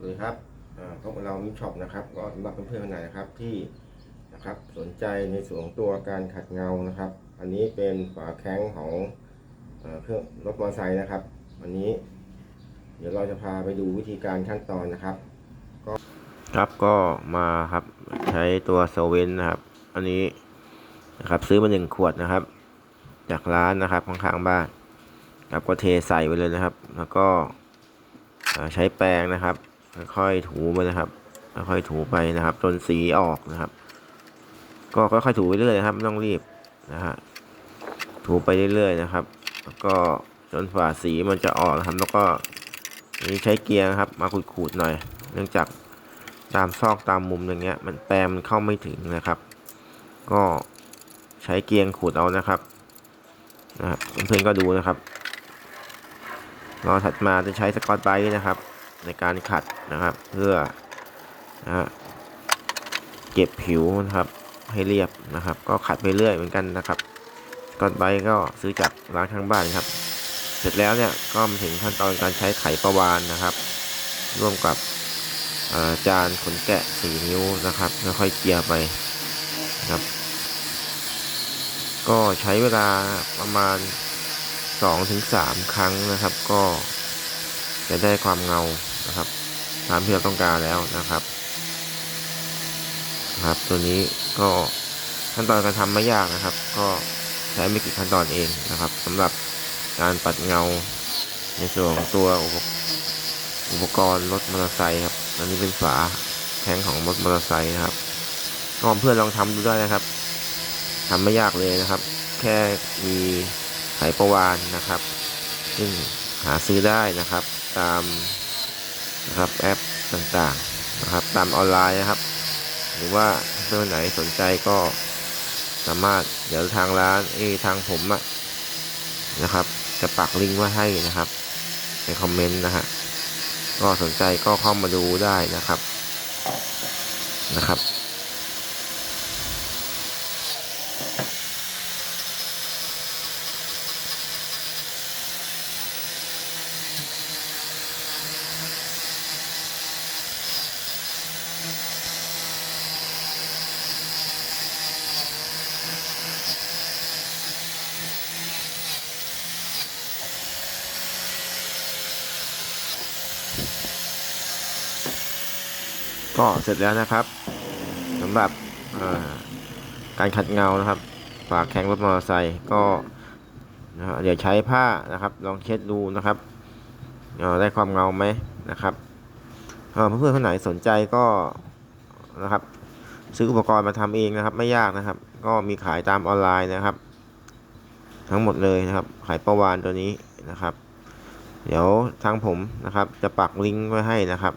สวัสดีครับอ่าพบกับเรามิช็อปนะครับก็สำหรับเพื่อนๆคนไหนนะครับที่นะครับสนใจในส่วนของตัวการขัดเงานะครับ อันนี้เป็นฝาแข้งของเครื่องรถมอเตอร์ไซค์นะครับ วันนี้ เดี๋ยวเราจะพาไปดูวิธีการขั้นตอนนะครับ ก็ครับก็มาครับใช้ตัวโซเวนนะครับ อันนี้นะครับซื้อมาหนึ่งขวดนะครับ จากร้านนะครับข้างๆบ้านครับก็เทใส่ไปเลยนะครับ แล้วก็ใช้แปรงนะครับ ค่อยๆถูไปนะครับค่อยๆถูไปนะครับ จนสีออกนะครับ ก็ค่อยๆถูไปเรื่อยนะครับไม่ต้องรีบนะฮะถูไปเรื่อยๆนะครับ แล้วก็จนฝ่าสีมันจะออกนะครับ แล้วก็นี่ใช้เกียร์ครับ มาขูดๆหน่อย เนื่องจากตามซอกตามมุมอย่างเงี้ย มันแปรมันเข้าไม่ถึงนะครับ ก็ใช้เกียร์ขูดเอานะครับนะครับเพื่อนๆก็ดูนะครับรอถัดมาจะใช้สกอตไบส์นะครับ ในการขัดนะครับ เพื่อนะฮะเก็บผิวนะครับให้เรียบนะครับ ก็ขัดไปเรื่อยเหมือนกันนะครับสกอตไบก็ซื้อจากร้านข้างบ้านครับ เสร็จแล้วเนี่ยก็มาถึงขั้นตอนการใช้ไขประวานนะครับ ร่วมกับจานขนแกะสี่นิ้วนะครับค่อยเกียไปนะครับ ก็ใช้เวลาประมาณสองถึงสามครั้งนะครับ ก็จะได้ความเงา นะครับ ตามที่เราต้องการแล้วนะครับครับ ตัวนี้ก็ขั้นตอนการทำไม่ยากนะครับ ก็ใช้ไม่กี่ขั้นตอนเองนะครับสำหรับการปัดเงาในส่วนของตัวอุปกรณ์รถมอเตอร์ไซค์ครับ อันนี้เป็นฝาแข้งของรถมอเตอร์ไซค์นะครับก็เพื่อนลองทำดูได้นะครับทำไม่ยากเลยนะครับ แค่มีไขประวานนะครับ ซึ่งหาซื้อได้นะครับ ตาม นะครับแอปต่างๆนะครับตามออนไลน์นะครับ หรือว่าเพื่อนไหนสนใจก็สามารถเดี๋ยวทางร้านเอทางผมอะนะครับ จะปักลิงก์ไว้ให้นะครับในคอมเมนต์นะฮะก็สนใจก็เข้ามาดูได้นะครับนะครับ ก็เสร็จแล้วนะครับสำหรับการขัดเงานะครับฝากแข้งรถมอเตอร์ไซค์ก็เดี๋ยวใช้ผ้านะครับ ลองเช็ดดูนะครับได้ความเงาไหมนะครับเพื่อนๆคนไหนสนใจก็นะครับ ซื้ออุปกรณ์มาทำเองนะครับ ไม่ยากนะครับ ก็มีขายตามออนไลน์นะครับ ทั้งหมดเลยนะครับ ขายประวานตัวนี้นะครับ เดี๋ยวทางผมนะครับ จะปักลิงก์ไว้ให้นะครับ